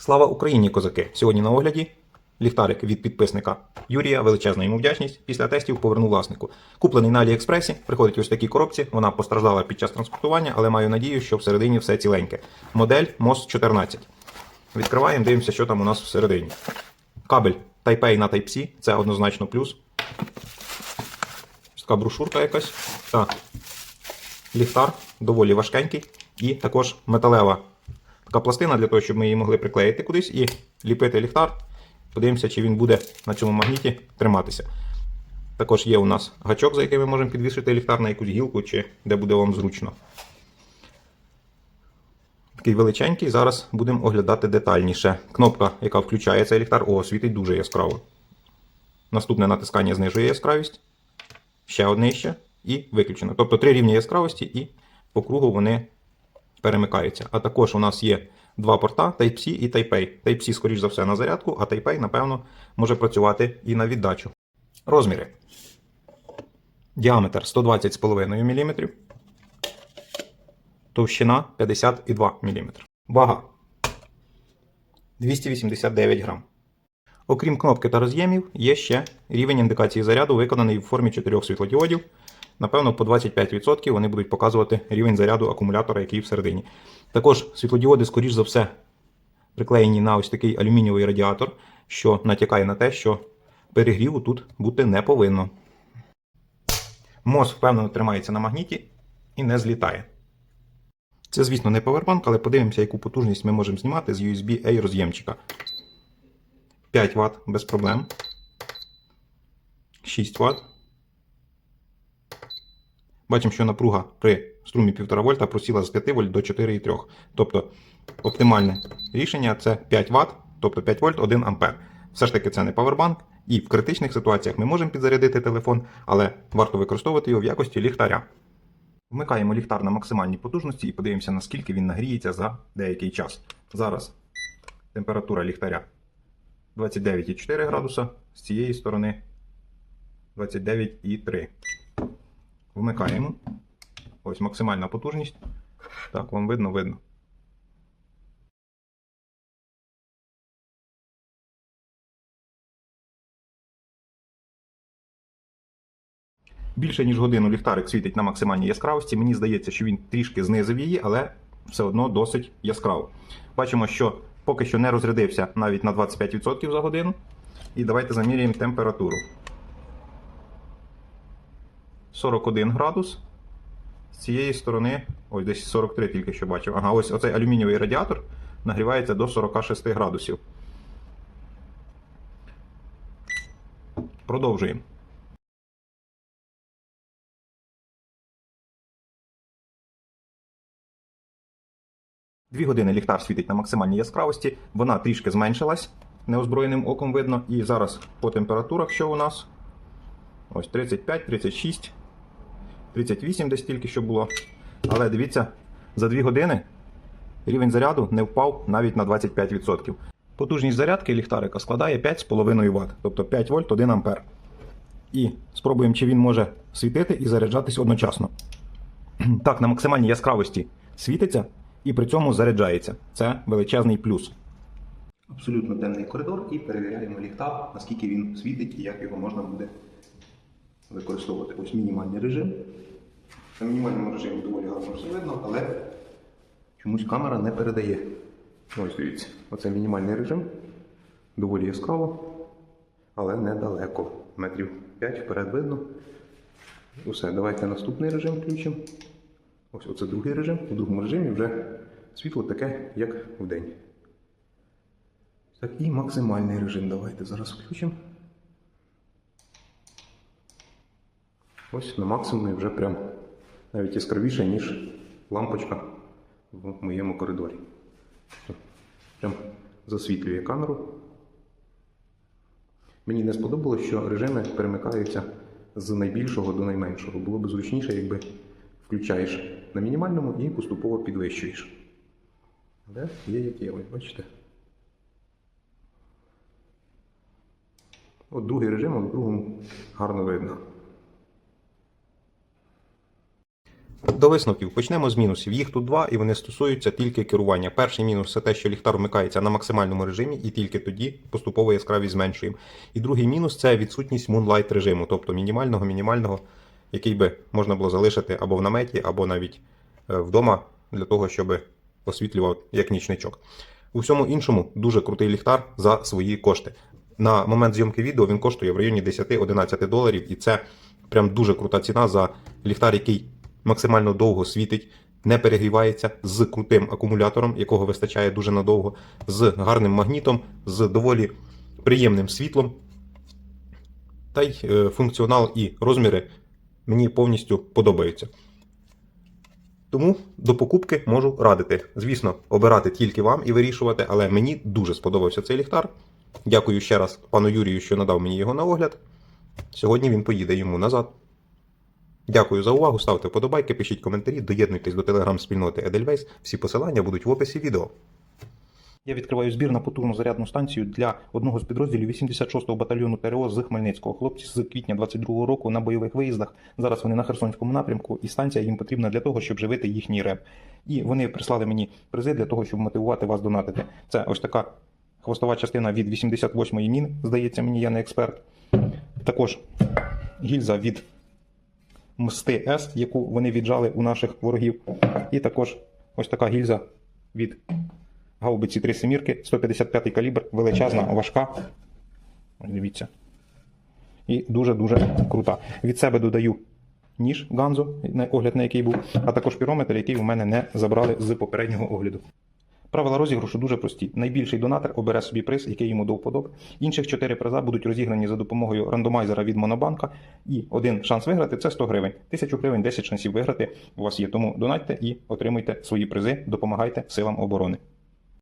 Слава Україні, козаки! Сьогодні на огляді ліхтарик від підписника Юрія. Величезна йому вдячність. Після тестів повернув власнику. Куплений на Аліекспресі, приходить ось такій коробці. Вона постраждала під час транспортування, але маю надію, що всередині все ціленьке. Модель MOS 14. Відкриваємо, дивимося, що там у нас всередині. Кабель Type-A на Type-C, це однозначно плюс. Така брошурка якась. Так. Ліхтар доволі важкенький. І також металева така пластина для того, щоб ми її могли приклеїти кудись і ліпити ліхтар. Подивимося, чи він буде на цьому магніті триматися. Також є у нас гачок, за який ми можемо підвішити ліхтар на якусь гілку, чи де буде вам зручно. Такий величенький. Зараз будемо оглядати детальніше. Кнопка, яка включає цей ліхтар, о, світить дуже яскраво. Наступне натискання знижує яскравість. Ще одне ще. І виключено. Тобто три рівні яскравості, і по кругу вони перемикаються. А також у нас є два порта Type-C і Type-A. Type-C, скоріш за все, на зарядку, а Type-A, напевно, може працювати і на віддачу. Розміри. Діаметр 120,5 мм. Товщина 52 мм. Вага 289 грам. Окрім кнопки та роз'ємів, є ще рівень індикації заряду, виконаний в формі чотирьох світлодіодів. Напевно, по 25% вони будуть показувати рівень заряду акумулятора, який всередині. Також світлодіоди, скоріш за все, приклеєні на ось такий алюмінієвий радіатор, що натякає на те, що перегріву тут бути не повинно. Моз впевнено тримається на магніті і не злітає. Це, звісно, не повербанк, але подивимося, яку потужність ми можемо знімати з USB-A роз'ємчика. 5 Вт без проблем. 6 Вт. Бачимо, що напруга при струмі 1,5 вольта просіла з 5 вольт до 4,3. Тобто оптимальне рішення це 5 Вт, тобто 5 вольт 1 ампер. Все ж таки це не павербанк, і в критичних ситуаціях ми можемо підзарядити телефон, але варто використовувати його в якості ліхтаря. Вмикаємо ліхтар на максимальній потужності і подивимося, наскільки він нагріється за деякий час. Зараз температура ліхтаря 29,4 градуса, з цієї сторони 29,3. Вмикаємо. Ось максимальна потужність. Так, вам видно, видно. Більше ніж годину ліхтарик світить на максимальній яскравості. Мені здається, що він трішки знизив її, але все одно досить яскраво. Бачимо, що поки що не розрядився навіть на 25% за годину. І давайте заміряємо температуру. 41 градус. З цієї сторони, ось десь 43 тільки що бачив. Ага, ось оцей алюмінієвий радіатор нагрівається до 46 градусів. Продовжуємо. Дві години ліхтар світить на максимальній яскравості. Вона трішки зменшилась, неозброєним оком видно. І зараз по температурах, що у нас? Ось 35, 36, 38 десь тільки що було. Але дивіться, за 2 години рівень заряду не впав навіть на 25%. Потужність зарядки ліхтарика складає 5,5 Вт, тобто 5 вольт 1 ампер. І спробуємо, чи він може світити і заряджатись одночасно. Так, на максимальній яскравості світиться і при цьому заряджається. Це величезний плюс. Абсолютно темний коридор і перевіряємо ліхтар, наскільки він світить і як його можна буде використовувати. Ось мінімальний режим. На мінімальному режимі доволі гарно все видно, але чомусь камера не передає. Ось дивіться, оце мінімальний режим. Доволі яскраво, але недалеко. Метрів 5 вперед видно. Усе, давайте наступний режим включимо. Ось оце другий режим. У другому режимі вже світло таке, як в день. Так, і максимальний режим давайте зараз включимо. Ось на максимумі вже прям навіть яскравіше, ніж лампочка в моєму коридорі. Прям засвітлює камеру. Мені не сподобалось, що режими перемикаються з найбільшого до найменшого. Було б зручніше, якби включаєш на мінімальному і поступово підвищуєш. Але є як є, ось бачите. От другий режим, в другому гарно видно. До висновків почнемо з мінусів. Їх тут два, і вони стосуються тільки керування. Перший мінус це те, що ліхтар вмикається на максимальному режимі, і тільки тоді поступово яскравість зменшуємо. І другий мінус це відсутність Moonlight режиму, тобто мінімального, мінімального, який би можна було залишити або в наметі, або навіть е, вдома для того, щоб освітлював як нічничок. У всьому іншому дуже крутий ліхтар за свої кошти. На момент зйомки відео він коштує в районі 10-11 доларів, і це прям дуже крута ціна за ліхтар, який максимально довго світить, не перегрівається з крутим акумулятором, якого вистачає дуже надовго, з гарним магнітом, з доволі приємним світлом. Та й е, функціонал і розміри мені повністю подобаються. Тому до покупки можу радити. Звісно, обирати тільки вам і вирішувати, але мені дуже сподобався цей ліхтар. Дякую ще раз пану Юрію, що надав мені його на огляд. Сьогодні він поїде йому назад. Дякую за увагу. Ставте вподобайки, пишіть коментарі, доєднуйтесь до телеграм-спільноти Edelweiss. Всі посилання будуть в описі відео. Я відкриваю збір на потужну зарядну станцію для одного з підрозділів 86-го батальйону ТРО з Хмельницького. Хлопці з квітня 22-го року на бойових виїздах. Зараз вони на Херсонському напрямку, і станція їм потрібна для того, щоб живити їхній реп. І вони прислали мені призи для того, щоб мотивувати вас донатити. Це ось така хвостова частина від 88-ї мін. Здається, мені я не експерт. Також гільза від Мсти С, яку вони віджали у наших ворогів. І також ось така гільза від гаубиці 3 семірки, 155 калібр, величезна, важка. Дивіться. І дуже-дуже крута. Від себе додаю ніж Ганзо, огляд на який був, а також пірометр, який у мене не забрали з попереднього огляду. Правила розіграшу дуже прості. Найбільший донатор обере собі приз, який йому до вподоби. Інших 4 приза будуть розіграні за допомогою рандомайзера від Монобанка. І один шанс виграти це 100 гривень. 1000 гривень, 10 шансів виграти у вас є. Тому донатьте і отримуйте свої призи, допомагайте силам оборони.